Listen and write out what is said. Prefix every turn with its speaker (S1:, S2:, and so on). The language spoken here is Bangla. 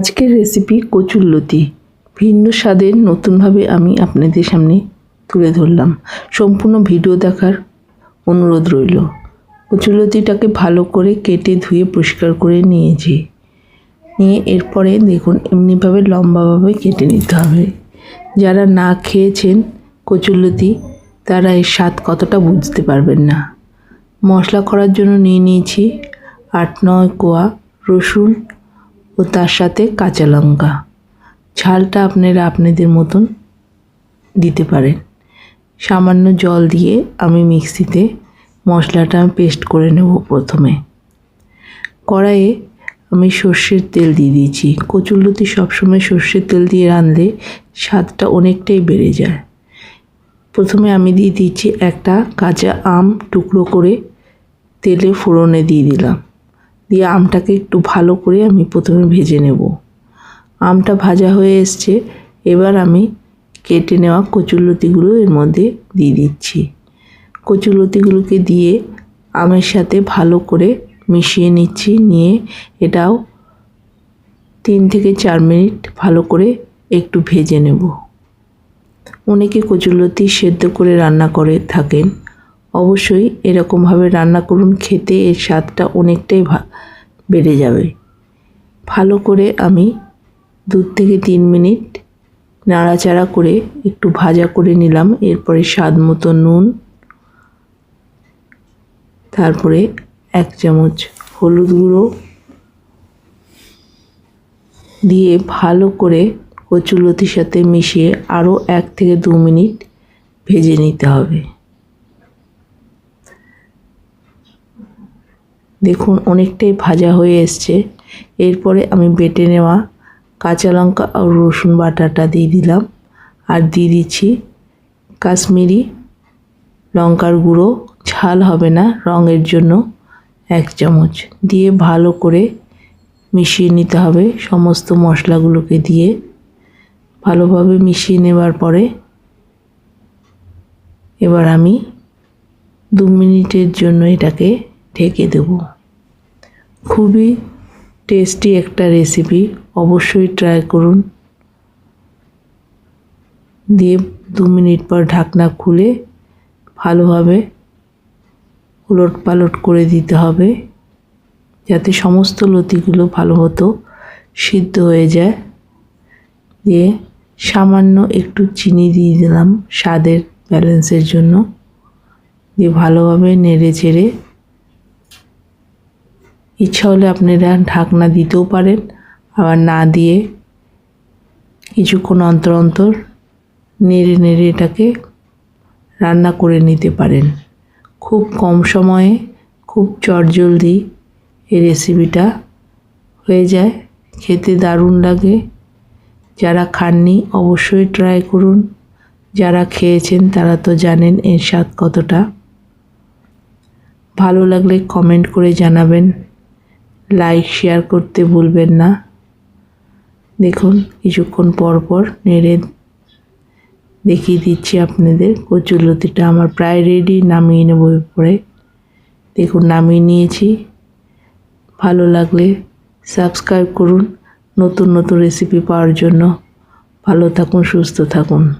S1: আজকের রেসিপি কচুরলতি ভিন্ন স্বাদের নতুনভাবে আমি আপনাদের সামনে তুলে ধরলাম। সম্পূর্ণ ভিডিও দেখার অনুরোধ রইল। কচুরলতিটাকে ভালো করে কেটে ধুয়ে পরিষ্কার করে নিয়েছি নিয়ে এরপরে দেখুন, এমনিভাবে লম্বাভাবে কেটে নিতে হবে। যারা না খেয়েছেন কচুরলতি তারা এর স্বাদ কতটা বুঝতে পারবেন না। মশলা করার জন্য নিয়ে নিয়েছি আট, নয় কোয়া রসুন ও তার সাথে কাঁচা লঙ্কা। ঝালটা আপনারা আপনাদের মতন দিতে পারেন। সামান্য জল দিয়ে আমি মিক্সিতে মশলাটা আমি পেস্ট করে নেব প্রথমে। কড়াইয়ে আমি সর্ষের তেল দিয়ে দিয়েছি। কচুরলতি সবসময় সর্ষের তেল দিয়ে রাঁধলে স্বাদটা অনেকটাই বেড়ে যায়। প্রথমে আমি দিয়ে দিচ্ছি একটা কাঁচা আম টুকরো করে তেলে ফোড়নে দিয়ে দিলাম। দিয়ে আমটাকে একটু ভালো করে আমি প্রথমে ভেজে নেব। আমটা ভাজা হয়ে এসছে, এবার আমি কেটে নেওয়া কচুরলতিগুলো এর মধ্যে দিয়ে দিচ্ছি। কচুরলতিগুলোকে দিয়ে আমের সাথে ভালো করে মিশিয়ে নিচ্ছি, নিয়ে এটাও তিন থেকে চার মিনিট ভালো করে একটু ভেজে নেব। অনেকে কচুরলতি সেদ্ধ করে রান্না করে থাকেন অবশ্যই এরকমভাবে রান্না করুন, খেতে এর স্বাদটা অনেকটাই বেড়ে যাবে। ভালো করে আমি দু থেকে তিন মিনিট নাড়াচাড়া করে একটু ভাজা করে নিলাম, এরপরে স্বাদ মতো নুন, তারপরে এক চামচ হলুদ গুঁড়ো দিয়ে ভালো করে কচুলতির সাথে মিশিয়ে আরও এক থেকে দু মিনিট ভেজে নিতে হবে। দেখুন অনেকটাই ভাজা হয়ে এসছে। এরপরে আমি বেটে নেওয়া কাঁচা লঙ্কা আর রসুন বাটাটা দিয়ে দিলাম। আর দিয়ে দিচ্ছি কাশ্মীরি লঙ্কার গুঁড়ো। ঝাল হবে না রঙের জন্য এক চামচ। দিয়ে ভালো করে মিশিয়ে নিতে হবে সমস্ত মশলাগুলোকে দিয়ে। ভালোভাবে মিশিয়ে নেবার পরে এবার আমি দু মিনিটের জন্য এটাকে ঢেকে দেব। খুবই টেস্টি একটা রেসিপি অবশ্যই ট্রাই করুন। দিয়ে দু মিনিট পর ঢাকনা খুলে ভালোভাবে উলট পালট করে দিতে হবে, যাতে সমস্ত লতিগুলো ভালো মতো সিদ্ধ হয়ে যায়। দিয়ে সামান্য একটু চিনি দিয়ে দিলাম স্বাদের ব্যালেন্সের জন্য। দিয়ে ভালোভাবে নেড়ে চেড়ে ইচ্ছা হলে আপনারা ঢাকনা দিতেও পারেন, আবার না দিয়ে কিছুক্ষণ অন্তর অন্তর নেড়ে নেড়ে এটাকে রান্না করে নিতে পারেন। খুব কম সময়ে খুব চটজলদি এই রেসিপিটা হয়ে যায়। খেতে দারুণ লাগে। যারা খাননি অবশ্যই ট্রাই করুন। যারা খেয়েছেন তারা তো জানেন এর স্বাদ কতটা। ভালো লাগলে কমেন্ট করে জানাবেন। লাইক শেয়ার করতে ভুলবেন না। দেখুন, কিছুক্ষণ পর পর নেড়ে দেখিয়ে দিচ্ছি আপনাদের কচুরলতিটা। আমার প্রায় রেডি নামিয়ে নেব পরে। দেখুন, নামিয়ে নিয়েছি। ভালো লাগলে সাবস্ক্রাইব করুন। নতুন নতুন রেসিপি পাওয়ার জন্য। ভালো থাকুন, সুস্থ থাকুন।